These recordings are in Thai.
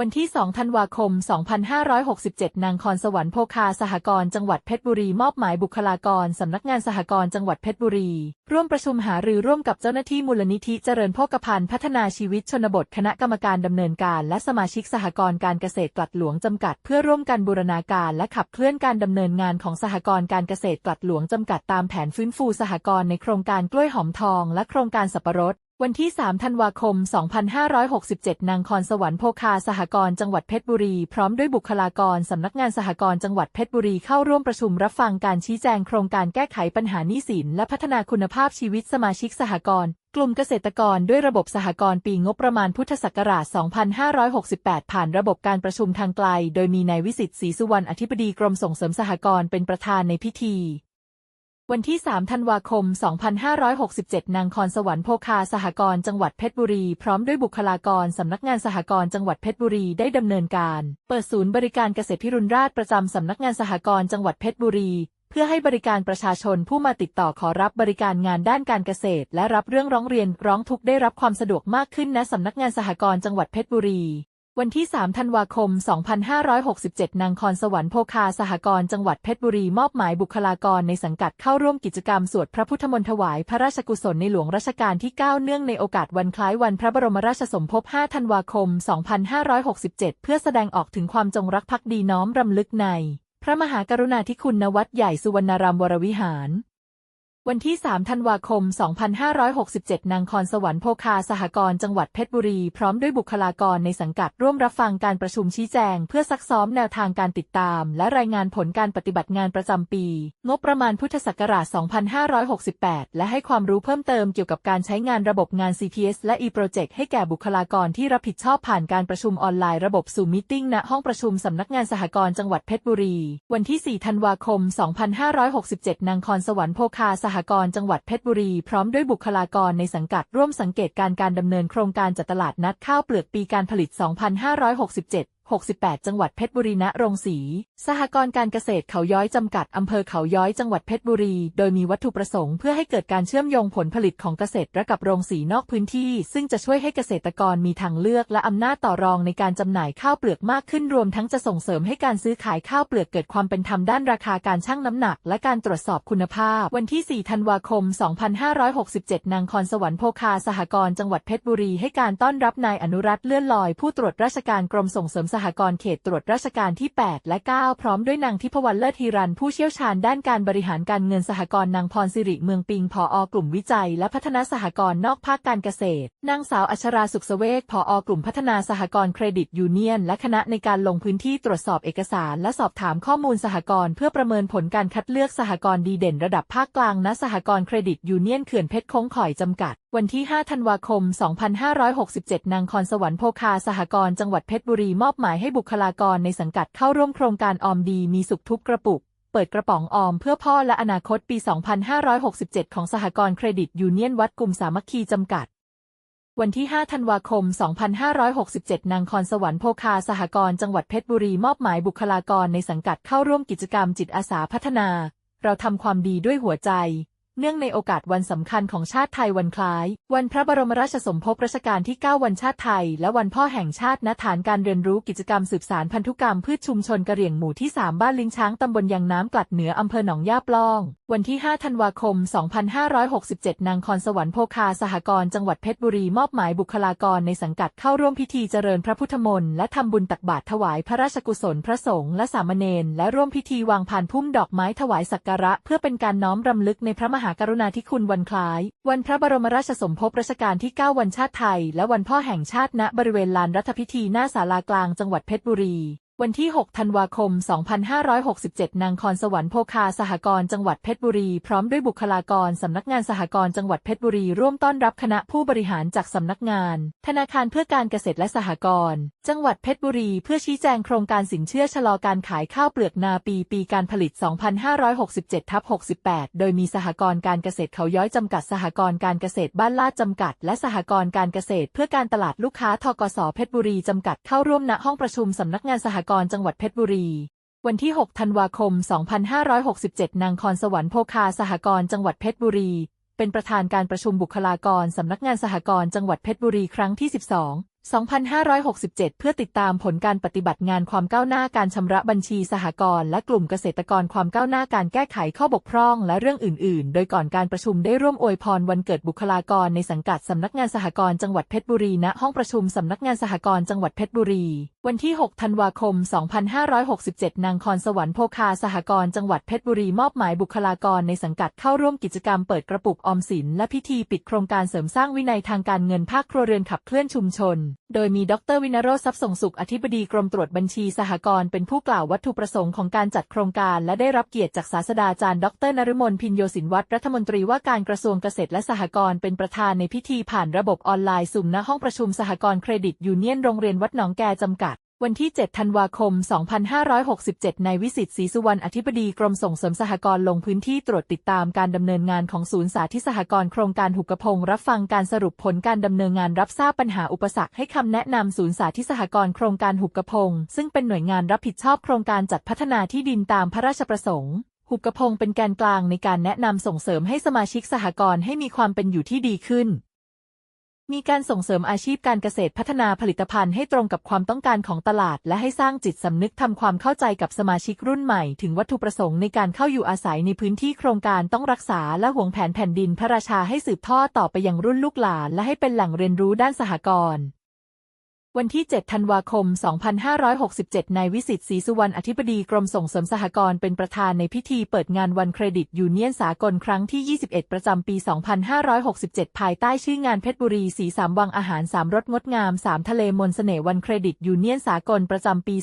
วันที่ 2 ธันวาคม 2567 นางคอนสวรรค์โพคาสหกรณ์จังหวัดเพชรบุรีมอบหมายบุคลากรสำนักงานสหกรณ์จังหวัดเพชรบุรี ร่วมประชุมหารือร่วมกับเจ้าหน้าที่มูลนิธิเจริญโภคภัณฑ์พัฒนาชีวิตชนบทคณะกรรมการดำเนินการ และสมาชิกสหกรณ์การเกษตรกลัดหลวงจำกัด เพื่อร่วมกันบูรณาการและขับเคลื่อนการดำเนินงานของสหกรณ์การเกษตรกลัดหลวงจำกัดตามแผนฟื้นฟูสหกรณ์ในโครงการกล้วยหอมทอง และโครงการสับปะรด วันที่ 3 ธันวาคม 2567 นางคอนสวรรค์โพคาสหกรณ์จังหวัดเพชรบุรี พร้อมด้วยบุคลากรสำนักงานสหกรณ์จังหวัดเพชรบุรีเข้าร่วมประชุมรับฟังการชี้แจงโครงการแก้ไขปัญหาหนี้สิน และพัฒนาคุณภาพชีวิตสมาชิกสหกรณ์กลุ่มเกษตรกรด้วยระบบสหกรณ์ปีงบประมาณพุทธศักราช 2568 ผ่านระบบการประชุมทางไกล โดยมีนายวิสิตศรีสุวรรณอธิบดีกรมส่งเสริมสหกรณ์เป็นประธานในพิธี วันที่ 3 ธันวาคม 2567 นางคอนสวรรค์โพคาสหกรณ์จังหวัดเพชรบุรี พร้อมด้วยบุคลากรสำนักงานสหกรณ์จังหวัดเพชรบุรีได้ดำเนินการ เปิดศูนย์บริการเกษตรพิรุณราชประจำสำนักงานสหกรณ์จังหวัดเพชรบุรี เพื่อให้บริการประชาชนผู้มาติดต่อขอรับบริการงานด้านการเกษตร และรับเรื่องร้องเรียนร้องทุกข์ได้รับความสะดวกมากขึ้นณสำนักงานสหกรณ์จังหวัดเพชรบุรี วันที่ 3 ธันวาคม 2567 นางคอนสวรรค์โพคาสหกรณ์จังหวัดเพชรบุรีมอบหมายบุคลากรในสังกัดเข้าร่วมกิจกรรมสวดพระพุทธมนต์ถวายพระราชกุศลในหลวงรัชกาลที่ 9 เนื่องในโอกาสวันคล้ายวันพระบรมราชสมภพ 5 ธันวาคม 2567 เพื่อแสดงออกถึงความจงรักภักดีน้อมรำลึกใน พระมหากรุณาธิคุณณวัดใหญ่สุวรรณรามวรวิหาร วันที่ 3 ธันวาคม 2567 นางคอนสวรรค์โพคาสหกรณ์จังหวัดเพชรบุรี พร้อมด้วยบุคลากรในสังกัดร่วมรับฟังการประชุมชี้แจง เพื่อซักซ้อมแนวทางการติดตาม และรายงานผลการปฏิบัติงานประจำปี งบประมาณพุทธศักราช 2568 และให้ความรู้เพิ่มเติมเกี่ยวกับการใช้งานระบบงาน CPS และ e-project ให้แก่บุคลากรที่รับผิดชอบผ่านการประชุมออนไลน์ระบบซูมมิ팅ณห้องประชุมสำนักงานสหกรณ์จังหวัดเพชรบุรี วันที่ 4 ธันวาคม 2567 นางคอนสวรรค์โพคาสหกรณ์จังหวัดเพชรบุรี พร้อมด้วยบุคลากรในสังกัดร่วมสังเกตการการดำเนินโครงการจัดตลาดนัดข้าวเปลือกปีการผลิต 2567 68 จังหวัดเพชรบุรีณโรงสี สหกรณ์การเกษตรเขาย้อยจำกัดอำเภอเขาย้อยจังหวัดเพชรบุรี โดยมีวัตถุประสงค์เพื่อให้เกิดการเชื่อมโยงผลผลิตของเกษตรกับโรงสีนอกพื้นที่ ซึ่งจะช่วยให้เกษตรกรมีทางเลือกและอำนาจต่อรองในการจำหน่ายข้าวเปลือกมากขึ้นรวมทั้งจะส่งเสริมให้การซื้อขายข้าวเปลือกเกิดความเป็นธรรมด้านราคาการชั่งน้ำหนัก และการตรวจสอบคุณภาพ วันที่ 4 ธันวาคม 2567 นางคอนสวรรค์โพคาสหกรณ์จังหวัดเพชรบุรีให้การต้อนรับนายอนุรัตน์เลื่อนลอยผู้ตรวจราชการกรมส่งเสริมสหกรณ์เขตตรวจราชการที่ 8 และ 9 พร้อมด้วยนางทิพวรรณเลิศฮีรันผู้เชี่ยวชาญด้านการบริหารการเงินสหกรณ์นางพรสิริเมืองปิงผอกลุ่มวิจัย และพัฒนาสหกรณ์นอกภาคการเกษตร นางสาวอัชราสุขเสเวกผอกลุ่มพัฒนาสหกรณ์เครดิตยูเนียน และคณะในการลงพื้นที่ตรวจสอบเอกสาร และสอบถามข้อมูลสหกรณ์เพื่อประเมินผลการคัดเลือกสหกรณ์ดีเด่นระดับภาคกลางณสหกรณ์เครดิตยูเนียนเขื่อนเพชรคงข่อยจำกัด วันที่ 5 ธันวาคม 2567 นางคอนสวรรค์โพคาสหกรณ์จังหวัดเพชรบุรีมอบหมายให้บุคลากรในสังกัดเข้าร่วมโครงการออมดีมีสุขทุกกระปุก เปิดกระป๋องออมเพื่อพ่อและอนาคตปี 2567 ของสหกรณ์เครดิตยูเนียนวัดกลุ่มสามัคคีจำกัด วันที่ 5 ธันวาคม 2567 นางคอนสวรรค์โพคาสหกรณ์จังหวัดเพชรบุรีมอบหมายบุคลากรในสังกัดเข้าร่วมกิจกรรมจิตอาสาพัฒนา เราทำความดีด้วยหัวใจ เนื่องในโอกาสวันสำคัญของชาติไทยวันคล้าย วันพระบรมราชสมภพรัชกาลที่ 9 วันชาติไทย และวันพ่อแห่งชาติณฐานการเรียนรู้กิจกรรมสืบสารพันธุกรรมพืชชุมชนกระเหรี่ยงหมู่ที่ 3 บ้านลิงช้างตำบลยางน้ำกลัดเหนืออำเภอหนองย่าปล้อง วันที่ 5 ธันวาคม 2567 นางคอนสวรรค์โพคาสหกรณ์จังหวัดเพชรบุรีมอบหมายบุคลากรในสังกัดเข้าร่วมพิธีเจริญพระพุทธมนต์และทำบุญตักบาตรถวายพระราชกุศลพระสงฆ์และสามเณรและร่วมพิธีวางพานพุ่มดอกไม้ถวายสักการะเพื่อเป็นการน้อมรำลึกในพระมหากรุณาธิคุณวันคล้าย วันพระบรมราชสมภพรัชกาลที่ 9 วันชาติไทย และวันพ่อแห่งชาติณบริเวณลานรัฐพิธีหน้าศาลากลางจังหวัดเพชรบุรี วันที่ 6 ธันวาคม 2567 นางคอนสวรรค์โพคาสหกรณ์จังหวัดเพชรบุรี พร้อมด้วยบุคลากรสำนักงานสหกรณ์จังหวัดเพชรบุรี ร่วมต้อนรับคณะผู้บริหารจากสำนักงาน ธนาคารเพื่อการเกษตรและสหกรณ์จังหวัดเพชรบุรี เพื่อชี้แจงโครงการสินเชื่อชะลอการขายข้าวเปลือกนาปีปีการผลิต 2567ทับ68 โดยมีสหกรณ์การเกษตรเขาย้อยจำกัด สหกรณ์การเกษตรบ้านลาดจำกัด และสหกรณ์การเกษตร เพื่อการตลาดลูกค้าทกสเพชรบุรีจำกัดเข้าร่วมณห้องประชุมสำนักงานสหกรจังหวัดเพชรบุรี วันที่ 6 ธันวาคม 2567 นางคอนสวรรค์โพคาสหกรจังหวัดเพชรบุรี เป็นประธานการประชุมบุคลากรสำนักงานสหกรจังหวัดเพชรบุรีครั้งที่ 12 2567 เพื่อติดตามผลการปฏิบัติงานความก้าวหน้าการชำระบัญชีสหกรณ์และกลุ่มเกษตรกรความก้าวหน้าการแก้ไขข้อบกพร่องและเรื่องอื่น ๆ โดยก่อนการประชุมได้ร่วมอวยพรวันเกิดบุคลากรในสังกัดสำนักงานสหกรณ์จังหวัดเพชรบุรีณห้องประชุมสำนักงานสหกรณ์จังหวัดเพชรบุรี วันที่ 6 ธันวาคม 2567 นางคอนสวรรค์โพคาสหกรณ์จังหวัดเพชรบุรีมอบหมายบุคลากรในสังกัดเข้าร่วมกิจกรรมเปิดกระปุกออมสินและพิธีปิดโครงการเสริมสร้างวินัยทางการเงินภาคครัวเรือนขับเคลื่อนชุมชนโดยมีดรวินโรจน์ทรัพย์ส่งสุขอธิบดีกรมตรวจบัญชีสหกรณ์เป็นผู้กล่าววัตถุประสงค์ของการจัดโครงการ และได้รับเกียรติจากศาสตราจารย์ ดรนฤมลพินโยสินวัตรรัฐมนตรีว่าการกระทรวงเกษตรและสหกรณ์เป็นประธานในพิธีผ่านระบบออนไลน์สุ่มณห้องประชุมสหกรณ์เครดิตยูเนียนโรงเรียนวัดหนองแกจำกัด วันที่ 7 ธันวาคม 2567ในวิสิตศรีสุวรรณ อธิบดีกรมส่งเสริมสหกรณ์ลงพื้นที่ตรวจติดตามการดำเนินงานของศูนย์สาธิตสหกรณ์โครงการหุกกระพงรับฟังการสรุปผลการดำเนินงานรับทราบปัญหาอุปสรรคให้คำแนะนำศูนย์สาธิตสหกรณ์โครงการหุกกระพงซึ่งเป็นหน่วยงานรับผิดชอบโครงการจัดพัฒนาที่ดินตามพระราชประสงค์หุกกระพงเป็นแกนกลางในการแนะนำส่งเสริมให้สมาชิกสหกรณ์ให้มีความเป็นอยู่ที่ดีขึ้น มีการส่งเสริมอาชีพการเกษตรพัฒนาผลิตภัณฑ์ให้ตรงกับความต้องการของตลาด และให้สร้างจิตสำนึกทำความเข้าใจกับสมาชิกรุ่นใหม่ ถึงวัตถุประสงค์ในการเข้าอยู่อาศัยในพื้นที่โครงการต้องรักษาและห่วงแผนแผ่นดินพระราชาให้สืบทอดต่อไปยังรุ่นลูกหลาน และให้เป็นแหล่งเรียนรู้ด้านสหกรณ์ วันที่ 7 ธันวาคม 2567 นายวิสิตศรีสุวรรณ อธิบดีกรมส่งเสริมสหกรณ์ เป็นประธานในพิธีเปิดงานวันเครดิตยูเนียนสากลครั้งที่ 21 ประจำปี 2567 ภายใต้ชื่องานเพชรบุรีสีสามวังอาหารสามรสงดงามสามทะเลมนสเสน่ห์วันเครดิตยูเนียนสากลประจำปี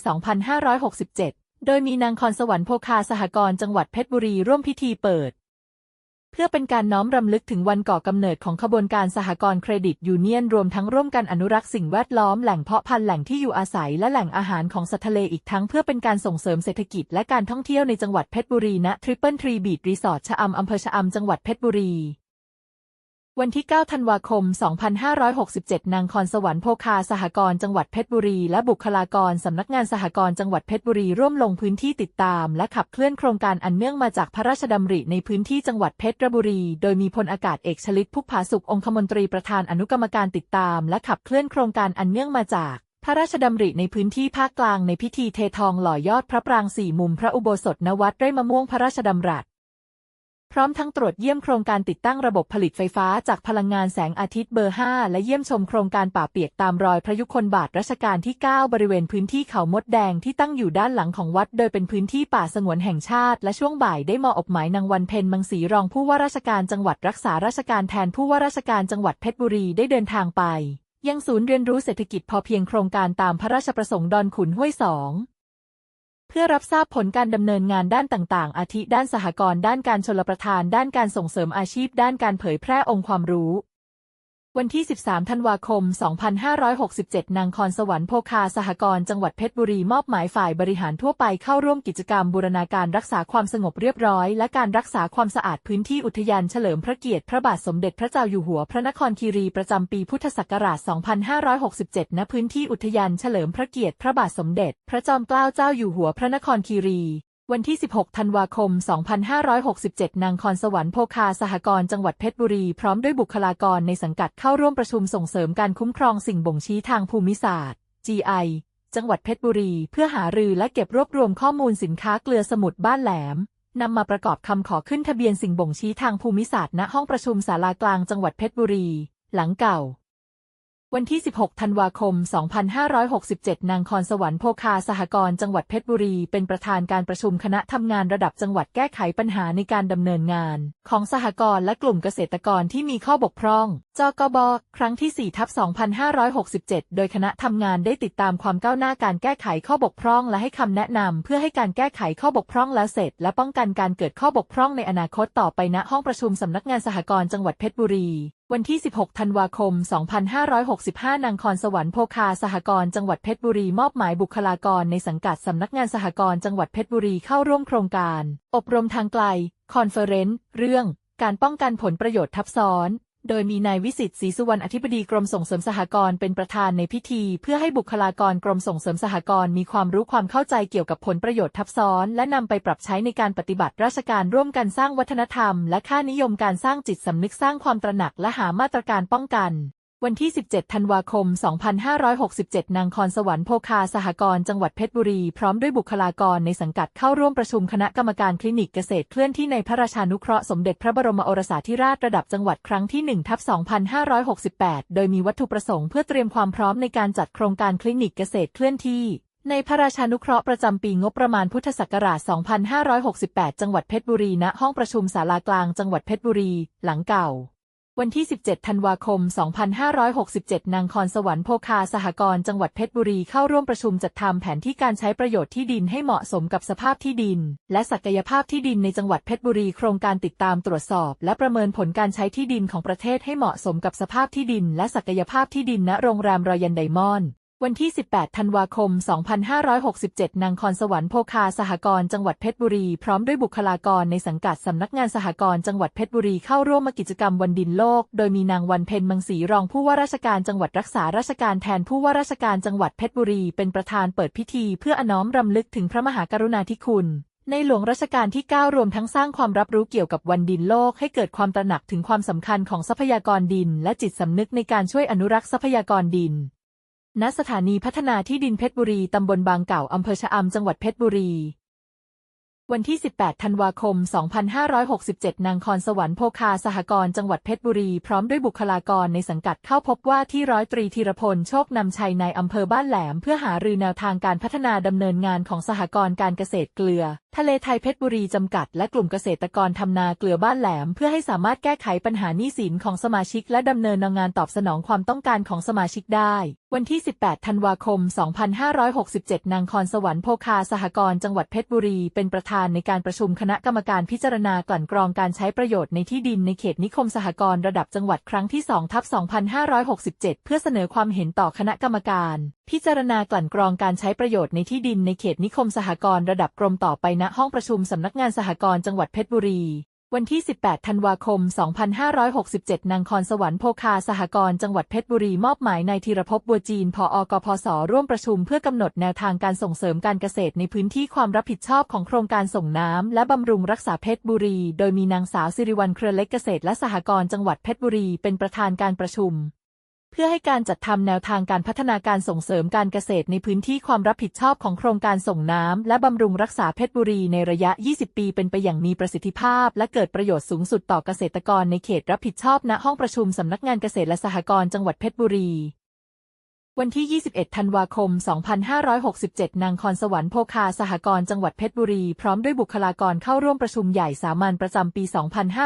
2567 โดยมีนางคอนสวรรค์โพคาสหกรณ์จังหวัดเพชรบุรีร่วมพิธีเปิด เพื่อเป็นการน้อมรำลึกถึงวันก่อกำเนิดของขบวนการสหกรณ์เครดิตยูเนียน รวมทั้งร่วมกันอนุรักษ์สิ่งแวดล้อมแหล่งเพาะพันธุ์แหล่งที่อยู่อาศัยและแหล่งอาหารของสัตว์ทะเลอีกทั้งเพื่อเป็นการส่งเสริมเศรษฐกิจและการท่องเที่ยวในจังหวัดเพชรบุรีณทริปเปิลทรีบีดรีสอร์ทชะอำอำเภอชะอำจังหวัดเพชรบุรี วันที่ 9 ธันวาคม 2567 นางคอนสวรรค์โพคาสหกรณ์จังหวัดเพชรบุรี และบุคลากรสำนักงานสหกรณ์จังหวัดเพชรบุรีร่วมลงพื้นที่ติดตาม และขับเคลื่อนโครงการอันเนื่องมาจากพระราชดำริในพื้นที่จังหวัดเพชรบุรี โดยมีพลอากาศเอกชลิตพุกผาสุของคมนตรีประธานอนุกรรมการติดตาม และขับเคลื่อนโครงการอันเนื่องมาจากพระราชดำริในพื้นที่ภาคกลางในพิธีเททองหล่อยอดพระปรางสี่มุมพระอุโบสถณวัดไร่มะม่วงพระราชดำรัส พร้อมทั้งตรวจเยี่ยมโครงการติดตั้งระบบผลิตไฟฟ้าจากพลังงานแสงอาทิตย์เบอร์ 5 และเยี่ยมชมโครงการป่าเปียกตามรอยพระยุคลบาทรัชกาลที่ 9 บริเวณพื้นที่เขามดแดงที่ตั้งอยู่ด้านหลังของวัด โดยเป็นพื้นที่ป่าสงวนแห่งชาติ และช่วงบ่ายได้มออบหมายนางวันเพ็ญมังสีรองผู้ว่าราชการจังหวัดรักษาราชการแทนผู้ว่าราชการจังหวัดเพชรบุรีได้เดินทางไป ยังศูนย์เรียนรู้เศรษฐกิจพอเพียงโครงการตามพระราชประสงค์ดอนขุนห้วยสอง เพื่อรับทราบผลการดำเนินงานด้านต่างๆ อาทิด้านสหกรณ์ด้านการชลประทาน ด้านการส่งเสริมอาชีพ ด้านการเผยแพร่องค์ความรู้ วันที่ 13 ธันวาคม 2567 นางคอนสวรรค์โพคาสหกรณ์จังหวัดเพชรบุรีมอบหมายฝ่ายบริหารทั่วไปเข้าร่วมกิจกรรมบูรณาการรักษาความสงบเรียบร้อย และการรักษาความสะอาดพื้นที่อุทยานเฉลิมพระเกียรติพระบาทสมเด็จพระเจ้าอยู่หัวพระนครคีรีประจำปีพุทธศักราช 2567 ณ พื้นที่อุทยานเฉลิมพระเกียรติพระบาทสมเด็จ พระจอมเกล้าเจ้าอยู่หัวพระนครคีรี วันที่ 16 ธันวาคม 2567 นางคอนสวรรค์โพคาสหกรณ์จังหวัดเพชรบุรี พร้อมด้วยบุคลากรในสังกัดเข้าร่วมประชุมส่งเสริมการคุ้มครองสิ่งบ่งชี้ทางภูมิศาสตร์ GI จังหวัดเพชรบุรี เพื่อหารือและเก็บรวบรวมข้อมูลสินค้าเกลือสมุทรบ้านแหลมนำมาประกอบคำขอขึ้นทะเบียนสิ่งบ่งชี้ทางภูมิศาสตร์ณห้องประชุมศาลากลางจังหวัดเพชรบุรี หลังเก่า วันที่ 16 ธันวาคม 2567 นางคอนสวรรค์โพคาสหกรณ์จังหวัดเพชรบุรี เป็นประธานการประชุมคณะทำงานระดับจังหวัดแก้ไขปัญหาในการดำเนินงาน ของสหกรณ์และกลุ่มเกษตรกรที่มีข้อบกพร่อง จกบ ครั้งที่ 4 ทับ 2567 โดยคณะทำงานได้ติดตามความก้าวหน้าการแก้ไขข้อบกพร่องและให้คำแนะนำเพื่อให้การแก้ไขข้อบกพร่องแล้วเสร็จ และป้องกันการเกิดข้อบกพร่องในอนาคตต่อไปณห้องประชุมสำนักงานสหกรณ์จังหวัดเพชรบุรี วันที่ 16 ธันวาคม 2565 นางคอนสวรรค์โพคาสหกรณ์จังหวัดเพชรบุรีมอบหมายบุคลากรในสังกัดสำนักงานสหกรณ์จังหวัดเพชรบุรีเข้าร่วมโครงการ อบรมทางไกล คอนเฟอเรนซ์ เรื่อง การป้องกันผลประโยชน์ทับซ้อน โดยมีนายวิสิตศรีสุวรรณอธิบดีกรมส่งเสริมสหกรณ์เป็นประธานในพิธี เพื่อให้บุคลากรกรมส่งเสริมสหกรณ์มีความรู้ความเข้าใจเกี่ยวกับผลประโยชน์ทับซ้อน และนำไปปรับใช้ในการปฏิบัติราชการร่วมกันสร้างวัฒนธรรม และค่านิยมการสร้างจิตสำนึกสร้างความตระหนักและหามาตรการป้องกัน วันที่ 17 ธันวาคม 2567 นางคอนสวรรค์โภคาสหกรณ์จังหวัดเพชรบุรี พร้อมด้วยบุคลากรในสังกัดเข้าร่วมประชุมคณะกรรมการคลินิกเกษตรเคลื่อนที่ในพระราชานุเคราะห์สมเด็จพระบรมโอรสาธิราชระดับจังหวัดครั้งที่ 1 ทับ 2568 โดยมีวัตถุประสงค์เพื่อเตรียมความพร้อมในการจัดโครงการคลินิกเกษตรเคลื่อนที่ในพระราชานุเคราะห์ประจำปีงบประมาณพุทธศักราช 2568 จังหวัดเพชรบุรีณห้องประชุมศาลากลางจังหวัดเพชรบุรี หลังเก่า วันที่ 17 ธันวาคม 2567 นางคอนสวรรค์โพคาสหกรณ์จังหวัดเพชรบุรีเข้าร่วมประชุมจัดทำแผนที่การใช้ประโยชน์ที่ดินให้เหมาะสมกับสภาพที่ดิน และศักยภาพที่ดินในจังหวัดเพชรบุรีโครงการติดตามตรวจสอบ และประเมินผลการใช้ที่ดินของประเทศให้เหมาะสมกับสภาพที่ดิน และศักยภาพที่ดินณโรงแรมรอยันไดมอนด์ วันที่ 18 ธันวาคม 2567 นางคอนสวรรค์โภคาสหกรณ์จังหวัดเพชรบุรี พร้อมด้วยบุคลากรในสังกัดสำนักงานสหกรณ์จังหวัดเพชรบุรีเข้าร่วมมากิจกรรมวันดินโลก โดยมีนางวันเพ็ญมังสีรองผู้ว่าราชการจังหวัดรักษาราชการแทนผู้ว่าราชการจังหวัดเพชรบุรี เป็นประธานเปิดพิธีเพื่ออน้อมรำลึกถึงพระมหากรุณาธิคุณในหลวงรัชกาลที่ 9 รวมทั้งสร้างความรับรู้เกี่ยวกับวันดินโลกให้เกิดความตระหนักถึงความสำคัญของทรัพยากรดิน และจิตสำนึกในการช่วยอนุรักษ์ทรัพยากรดิน ณสถานีพัฒนาที่ดินเพชรบุรี ตำบลบางเก่า อำเภอชะอำจังหวัดเพชรบุรี วันที่ 18 ธันวาคม 2567 นางคอนสวรรค์โภคาสหกรณ์จังหวัดเพชรบุรี พร้อมด้วยบุคลากรในสังกัดเข้าพบว่าที่ร้อยตรีธีรพล โชคนำชัยในอำเภอบ้านแหลม เพื่อหารือแนวทางการพัฒนาดำเนินงานของสหกรณ์การเกษตรเกลือ ทะเลไทยเพชรบุรีจำกัด และกลุ่มเกษตรกรทำนาเกลือบ้านแหลม เพื่อให้สามารถแก้ไขปัญหาหนี้สินของสมาชิก และดำเนินงานตอบสนองความต้องการของสมาชิกได้ วันที่ 18 ธันวาคม 2567 นางคอนสวรรค์โภคาสหกรณ์จังหวัดเพชรบุรี เป็นประธานในการประชุมคณะกรรมการพิจารณากลั่นกรองการใช้ประโยชน์ในที่ดินในเขตนิคมสหกรณ์ระดับจังหวัดครั้งที่ 2 ทับ 2567 เพื่อเสนอความเห็นต่อคณะกรรมการ พิจารณากลั่นกรองการใช้ประโยชน์ในที่ดินในเขตนิคมสหกรณ์ระดับกรมต่อไปณห้องประชุมสำนักงานสหกรณ์จังหวัดเพชรบุรี วันที่ 18 ธันวาคม 2567 นางคอนสวรรค์โพคาสหกรณ์จังหวัดเพชรบุรีมอบหมายนายธีรภพบัวจีนผอกพศร่วมประชุมเพื่อกำหนดแนวทางการส่งเสริมการเกษตรในพื้นที่ความรับผิดชอบของโครงการส่งน้ำและบำรุงรักษาเพชรบุรี โดยมีนางสาวสิริวัลเครือเล็กเกษตรและสหกรณ์จังหวัดเพชรบุรีเป็นประธานการประชุม เพื่อให้การจัดทำแนวทางการพัฒนาการส่งเสริมการเกษตรในพื้นที่ความรับผิดชอบของโครงการส่งน้ำและบำรุงรักษาเพชรบุรีในระยะ 20 ปีเป็นไปอย่างมีประสิทธิภาพ และเกิดประโยชน์สูงสุดต่อเกษตรกรในเขตรับผิดชอบณห้องประชุมสำนักงานเกษตรและสหกรณ์จังหวัดเพชรบุรี วันที่ 21 ธันวาคม 2567 นางคอนสวรรค์โภคาสหกรณ์จังหวัดเพชรบุรี พร้อมด้วยบุคลากรเข้าร่วมประชุมใหญ่สามัญประจำปี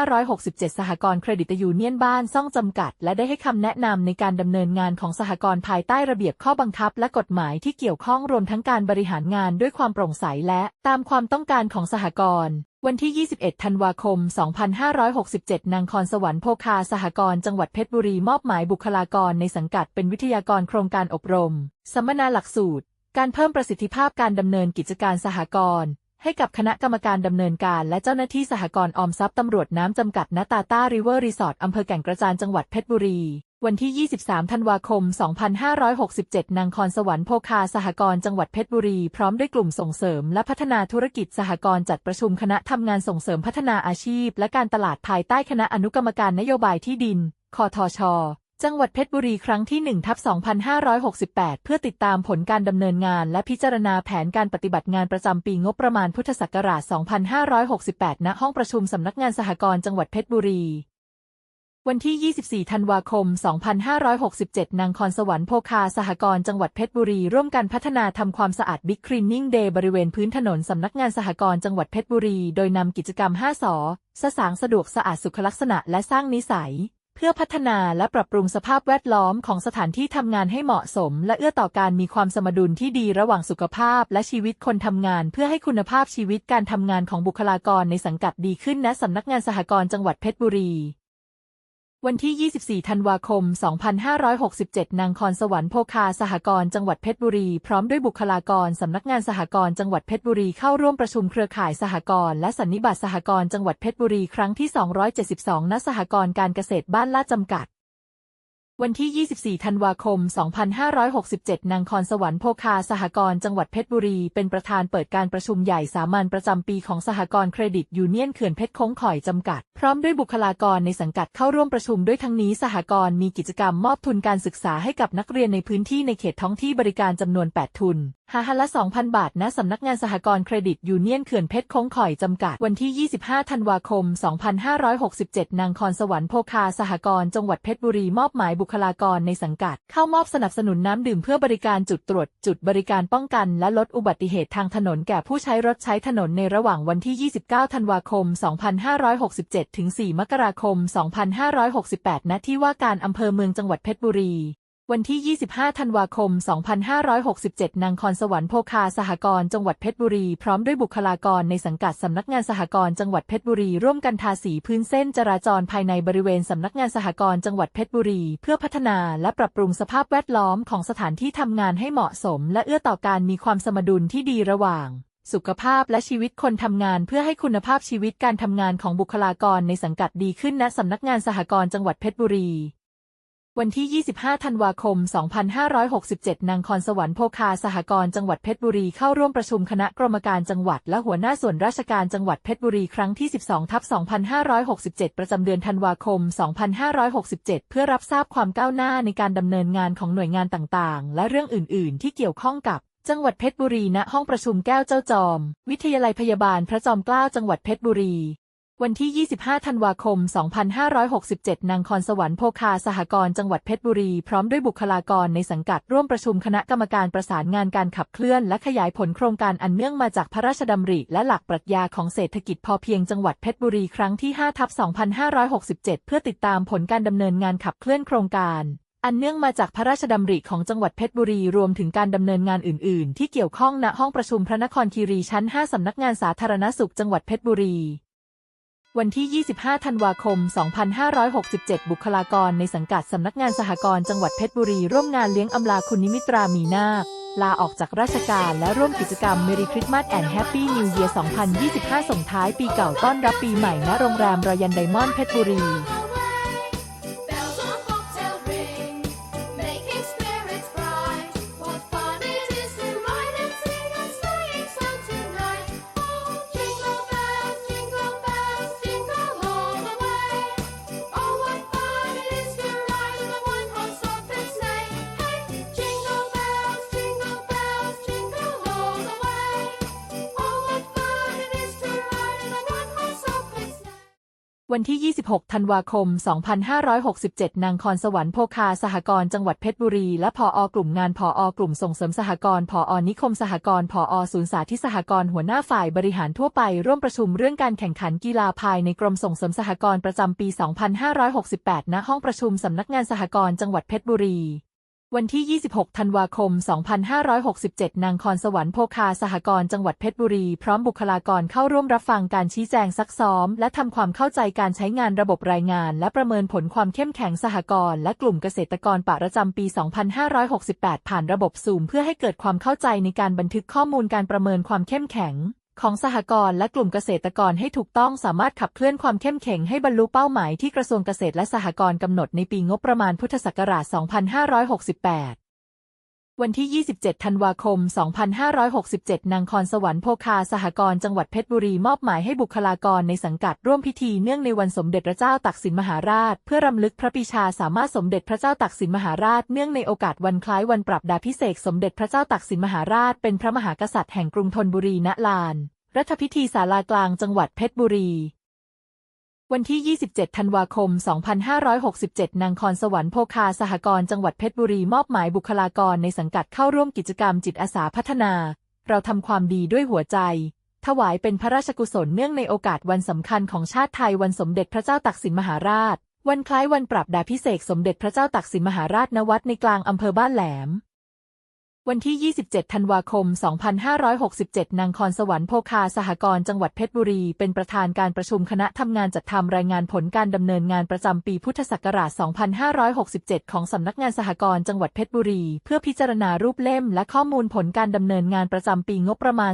2567 สหกรณ์เครดิตยูเนียนบ้านซ่องจำกัด และได้ให้คำแนะนำในการดำเนินงานของสหกรณ์ภายใต้ระเบียบข้อบังคับ และกฎหมายที่เกี่ยวข้องรวมทั้งการบริหารงานด้วยความโปร่งใสและตามความต้องการของสหกรณ์ วันที่ 21 ธันวาคม 2567 นางคอนสวรรค์โภคาสหกรณ์จังหวัดเพชรบุรีมอบหมายบุคลากรในสังกัดเป็นวิทยากรโครงการอบรม สัมมนาหลักสูตร การเพิ่มประสิทธิภาพการดำเนินกิจการสหกรณ์ให้กับคณะกรรมการดำเนินการและเจ้าหน้าที่สหกรณ์ออมทรัพย์ตำรวจน้ำจำกัดณตาต้าริเวอร์รีสอร์ทอำเภอแก่งกระจานจังหวัดเพชรบุรี วันที่ 23 ธันวาคม 2567 นางคอนสวรรค์โภคาสหกรณ์จังหวัดเพชรบุรี พร้อมด้วยกลุ่มส่งเสริมและพัฒนาธุรกิจสหกรณ์จัดประชุมคณะทำงานส่งเสริมพัฒนาอาชีพ และการตลาดภายใต้คณะอนุกรรมการนโยบายที่ดินคอทช จังหวัดเพชรบุรีครั้งที่ 1 ทับ 2568 เพื่อติดตามผลการดำเนินงาน และพิจารณาแผนการปฏิบัติงานประจำปีงบประมาณพุทธศักราช 2568 ณ ห้องประชุมสำนักงานสหกรณ์จังหวัดเพชรบุรี วันที่ 24 ธันวาคม 2567 นางคอนสวรรค์โภคาสหกรณ์จังหวัดเพชรบุรี ร่วมกันพัฒนาทำความสะอาดบิ๊กคลีนนิ่งเดย์บริเวณพื้นถนนสำนักงานสหกรณ์จังหวัดเพชรบุรี โดยนำกิจกรรม 5 สอสสางสะดวกสะอาดสุขลักษณะและสร้างนิสัย เพื่อพัฒนาและปรับปรุงสภาพแวดล้อมของสถานที่ทำงานให้เหมาะสม และเอื้อต่อการมีความสมดุลที่ดีระหว่างสุขภาพ และชีวิตคนทำงาน เพื่อให้คุณภาพชีวิตการทำงานของบุคลากรในสังกัดดีขึ้นณสำนักงานสหกรณ์จังหวัดเพชรบุรี วันที่ 24 ธันวาคม 2567 นางคอนสวรรค์โพคาสหกรณ์จังหวัดเพชรบุรี พร้อมด้วยบุคลากรสำนักงานสหกรณ์จังหวัดเพชรบุรีเข้าร่วมประชุมเครือข่ายสหกรณ์และสันนิบาตสหกรณ์จังหวัดเพชรบุรีครั้งที่ 272 ณ สหกรณ์การเกษตรบ้านลาดจำกัด วันที่ 24 ธันวาคม 2567 นางคอนสวรรค์โพคาสหกรณ์จังหวัดเพชรบุรี เป็นประธานเปิดการประชุมใหญ่สามัญประจำปีของสหกรณ์เครดิตยูเนียนเขื่อนเพชรคงข่อยจำกัด พร้อมด้วยบุคลากรในสังกัดเข้าร่วมประชุมด้วยทั้งนี้สหกรณ์มีกิจกรรมมอบทุนการศึกษาให้กับนักเรียนในพื้นที่ในเขตท้องที่บริการจำนวน 8 ทุน หาหันละ 2,000 บาทณสำนักงานสหกรณ์เครดิตยูเนียนเขื่อนเพชรคงข่อยจำกัด วันที่ 25 ธันวาคม 2567 นางคอนสวรรค์โภคาสหกรณ์จังหวัดเพชรบุรี มอบหมายบุคลากรในสังกัด เข้ามอบสนับสนุนน้ำดื่มเพื่อบริการจุดตรวจ จุดบริการป้องกันและลดอุบัติเหตุทางถนนแก่ผู้ใช้รถใช้ถนนในระหว่างวันที่ 29 ธันวาคม 2567 ถึง 4 มกราคม 2568 ณ ที่ว่าการอำเภอเมืองจังหวัดเพชรบุรี วันที่ 25 ธันวาคม 2567 นางคอนสวรรค์โภคาสหกรณ์จังหวัดเพชรบุรี พร้อมด้วยบุคลากรในสังกัดสำนักงานสหกรณ์จังหวัดเพชรบุรี ร่วมกันทาสีพื้นเส้นจราจรภายในบริเวณสำนักงานสหกรณ์จังหวัดเพชรบุรี เพื่อพัฒนาและปรับปรุงสภาพแวดล้อมของสถานที่ทำงานให้เหมาะสม และเอื้อต่อการมีความสมดุลที่ดีระหว่างสุขภาพและชีวิตคนทำงานเพื่อให้คุณภาพชีวิตการทำงานของบุคลากรในสังกัดดีขึ้นณสำนักงานสหกรณ์จังหวัดเพชรบุรี วันที่ 25 ธันวาคม 2567 นางคอนสวรรค์โภคาสหกรณ์จังหวัดเพชรบุรีเข้าร่วมประชุมคณะกรรมการจังหวัดและหัวหน้าส่วนราชการจังหวัดเพชรบุรีครั้งที่ 12 ทับ 2567 ประจำเดือนธันวาคม 2567 เพื่อรับทราบความก้าวหน้าในการดำเนินงานของหน่วยงานต่างๆ และเรื่องอื่น ๆ ที่เกี่ยวข้องกับจังหวัดเพชรบุรีณห้องประชุมแก้วเจ้าจอม วิทยาลัยพยาบาลพระจอมเกล้าจังหวัดเพชรบุรี วันที่ 25 ธันวาคม 2567 นางคอนสวรรค์โภคาสหกรณ์จังหวัดเพชรบุรี พร้อมด้วยบุคลากรในสังกัดร่วมประชุมคณะกรรมการประสานงานการขับเคลื่อน และขยายผลโครงการอันเนื่องมาจากพระราชดำริและหลักปรัชญาของเศรษฐกิจพอเพียงจังหวัดเพชรบุรีครั้งที่ 5 ทับ 2567 เพื่อติดตามผลการดำเนินงานขับเคลื่อนโครงการอันเนื่องมาจากพระราชดำริของจังหวัดเพชรบุรีรวมถึงการดำเนินงานอื่น ๆ ที่เกี่ยวข้องณห้องประชุมพระนครคีรีชั้น 5 สำนักงานสาธารณสุขจังหวัดเพชรบุรี วันที่ 25 ธันวาคม 2567 บุคลากรในสังกัดสำนักงานสหกรณ์จังหวัดเพชรบุรีร่วมงานเลี้ยงอำลาคุณนิมิตรามีนาคลาออกจากราชการและร่วมกิจกรรม Merry Christmas and Happy New Year 2025 ส่งท้ายปีเก่าต้อนรับปีใหม่ณโรงแรมรอยันไดมอนด์เพชรบุรี วันที่ 26 ธันวาคม 2567 นางคอนสวรรค์โภคาสหกรณ์จังหวัดเพชรบุรี และผออกลุ่มงานผออกลุ่มส่งเสริมสหกรณ์ผอนิคมสหกรณ์ผอศูนย์สาธิตสหกรณ์หัวหน้าฝ่ายบริหารทั่วไป ร่วมประชุมเรื่องการแข่งขันกีฬาภายในกรมส่งเสริมสหกรณ์ประจำปี 2568 ณ ห้องประชุมสำนักงานสหกรณ์จังหวัดเพชรบุรี วันที่ 26 ธันวาคม 2567 นางคอนสวรรค์โภคาสหกรณ์จังหวัดเพชรบุรี พร้อมบุคลากรเข้าร่วมรับฟังการชี้แจงซักซ้อม และทำความเข้าใจการใช้งานระบบรายงาน และประเมินผลความเข้มแข็งสหกรณ์และกลุ่มเกษตรกรประจำปี 2568 ผ่านระบบซูมเพื่อให้เกิดความเข้าใจในการบันทึกข้อมูลการประเมินความเข้มแข็ง ของสหกรณ์และกลุ่มเกษตรกรให้ถูกต้องสามารถขับเคลื่อนความเข้มแข็งให้บรรลุเป้าหมายที่กระทรวงเกษตรและสหกรณ์กำหนดในปีงบประมาณพุทธศักราช 2568 วันที่ 27 ธันวาคม 2567 นางคอนสวรรค์โภคาสหกรณ์จังหวัดเพชรบุรีมอบหมายให้บุคลากรในสังกัดร่วมพิธีเนื่องในวันสมเด็จพระเจ้าตากสินมหาราช เพื่อรำลึกพระปรีชาสามารถสมเด็จพระเจ้าตากสินมหาราชเนื่องในโอกาสวันคล้ายวันปรับดาพิเศษสมเด็จพระเจ้าตากสินมหาราชเป็นพระมหากษัตริย์แห่งกรุงธนบุรีณลาน รัฐพิธีศาลากลางจังหวัดเพชรบุรี วันที่ 27 ธันวาคม 2567 นางคอนสวรรค์โภคาสหกรณ์จังหวัดเพชรบุรีมอบหมายบุคลากรในสังกัดเข้าร่วมกิจกรรมจิตอาสาพัฒนา เราทำความดีด้วยหัวใจ ถวายเป็นพระราชกุศลเนื่องในโอกาสวันสำคัญของชาติไทยวันสมเด็จพระเจ้าตากสินมหาราช วันคล้ายวันปรับดาพิเศษสมเด็จพระเจ้าตากสินมหาราชณวัดในกลางอำเภอบ้านแหลม วันที่ 27 ธันวาคม 2567 นางคอนสวรรค์โภคาสหกรณ์จังหวัดเพชรบุรี เป็นประธานการประชุมคณะทำงานจัดทำรายงานผลการดำเนินงานประจำปีพุทธศักราช 2567 ของสำนักงานสหกรณ์จังหวัดเพชรบุรี เพื่อพิจารณารูปเล่มและข้อมูลผลการดำเนินงานประจำปีงบประมาณ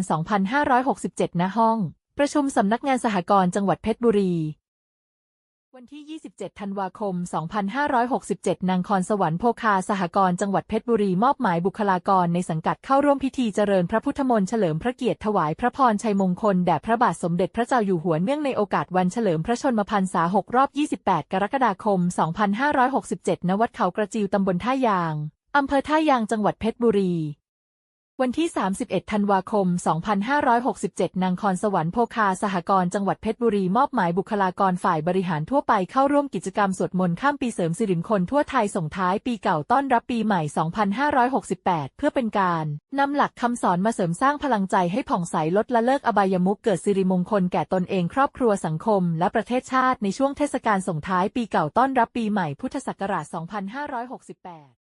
2567 ณ ห้อง ประชุมสำนักงานสหกรณ์จังหวัดเพชรบุรี วันที่ 27 ธันวาคม 2567 นางคอนสวรรค์โพคาสหกรณ์จังหวัดเพชรบุรีมอบหมายบุคลากรในสังกัดเข้าร่วมพิธีเจริญพระพุทธมนต์เฉลิมพระเกียรติถวายพระพรชัยมงคลแด่พระบาทสมเด็จพระเจ้าอยู่หัวเนื่องในโอกาสวันเฉลิมพระชนมพรรษา 6 รอบ 28 กรกฎาคม 2567 ณ วัดเขากระจิวตำบลท่ายาง อำเภอท่ายางจังหวัดเพชรบุรี วันที่ 31 ธันวาคม 2567 นางคอนสวรรค์โพคาสหกรณ์จังหวัดเพชรบุรีมอบหมายบุคลากรฝ่ายบริหารทั่วไปเข้าร่วมกิจกรรมสวดมนต์ข้ามปีเสริมสิริมงคลทั่วไทยส่งท้ายปีเก่าต้อนรับปีใหม่ 2568 เพื่อเป็นการนำหลักคำสอนมาเสริมสร้างพลังใจให้ผ่องใสลดละเลิกอบายมุขเกิดสิริมงคลแก่ตนเองครอบครัวสังคม และประเทศชาติในช่วงเทศกาลส่งท้ายปีเก่าต้อนรับปีใหม่พุทธศักราช 2568